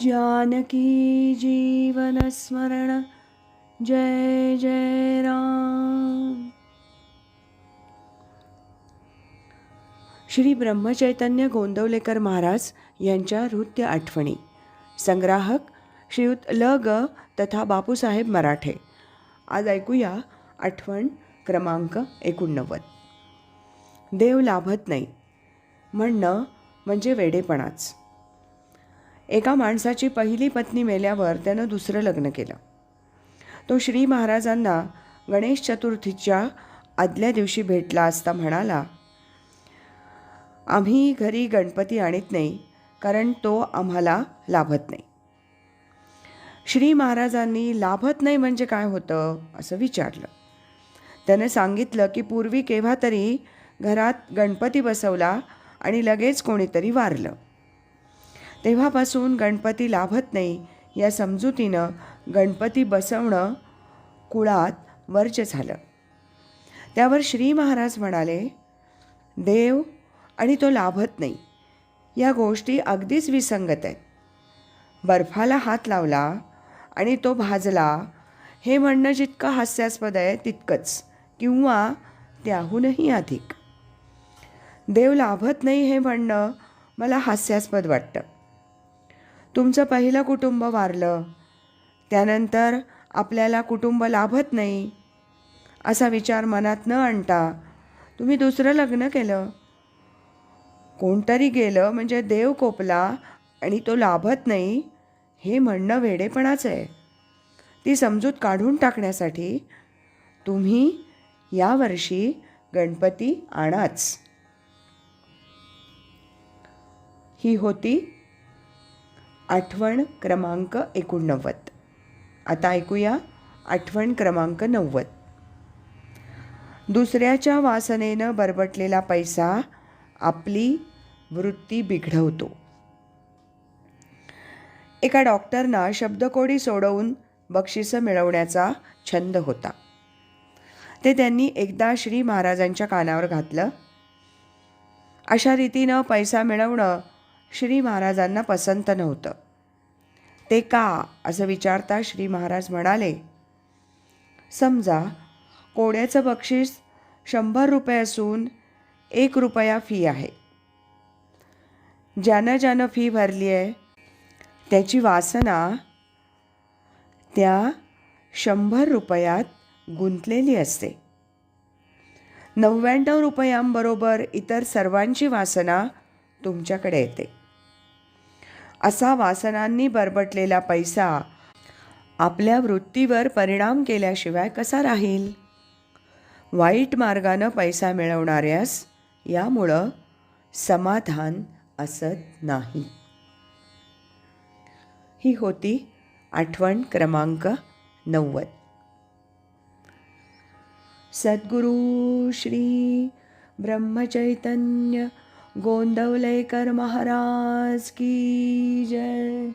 जानकी जीवनस्मरण जय जय राम। श्री ब्रह्मचैतन्य गोंदवलेकर महाराज यांच्या नृत्य आठवणी। संग्राहक श्रीयुत ल ग तथा बापूसाहेब मराठे। आज ऐकूया आठवण क्रमांक एकोणनव्वद। देव लाभत नाही। म्हणणं म्हणजे वेडेपणाच। एका माणसाची पहिली पत्नी मेल्यावर त्यानं दुसरं लग्न केलं. तो श्री महाराजांना गणेश चतुर्थीच्या आदल्या दिवशी भेटला असता म्हणाला आम्ही घरी गणपती आणत नाही कारण तो आम्हाला लाभत नाही. श्री महाराजांनी लाभत नाही म्हणजे काय होतं? असं विचारलं. त्यानं सांगितलं की पूर्वी केव्हा तरी घरात गणपती बसवला आणि लगेच कोणीतरी वारलं. तेव्हापासून गणपती लाभत नाही या समजुतीनं गणपती बसवणं कुळात वर्ज झालं. त्यावर श्री महाराज म्हणाले देव आणि तो लाभत नाही. या गोष्टी अगदीच विसंगत आहेत. बर्फाला हात लावला आणि तो भाजला हे म्हणणं जितकं हास्यास्पद आहे तितकंच किंवा त्याहूनही अधिक. देव लाभत नाही हे म्हणणं मला हास्यास्पद वाटतं. तुमचं पहिलं कुटुंब वारलं. त्यानंतर आपल्याला कुटुंब लाभत नाही असा विचार मनात न आणता तुम्ही दुसरं लग्न केलं. कोणतरी गेलं म्हणजे देव कोपला आणि तो लाभत नाही हे म्हणणं वेडेपणाचं आहे. ती समजूत काढून टाकण्यासाठी तुम्ही यावर्षी गणपती आणाच. ही होती आठवण क्रमांक एकोणनव्वद. आता ऐकूया आठवण क्रमांक नव्वद. दुसऱ्याच्या वासनेनं बरबटलेला पैसा आपली वृत्ती बिघडवतो. एका डॉक्टरना शब्दकोडी सोडवून बक्षिसं मिळवण्याचा छंद होता. ते त्यांनी एकदा श्री महाराजांच्या कानावर घातलं. अशा रीतीनं पैसा मिळवणं श्री महाराजांना पसंत नव्हतं. ते का? असं विचारता श्री महाराज म्हणाले समजा कोड्याचं बक्षीस शंभर रुपये असून एक रुपया फी आहे. ज्यानं ज्यानं फी भरली आहे त्याची वासना त्या शंभर रुपयात गुंतलेली असते. नव्याण्णव रुपयांबरोबर इतर सर्वांची वासना तुमच्याकडे येते. असा वासनांनी बरबटलेला पैसा आपल्या वृत्तीवर परिणाम केल्याशिवाय कसा राहील? वाईट मार्गानं पैसा मिळवणाऱ्यास यामुळं समाधान असत नाही. ही होती आठवण क्रमांक नव्वद. सद्गुरू श्री ब्रह्मचैतन्य गोंदवलेकर महाराज की जय।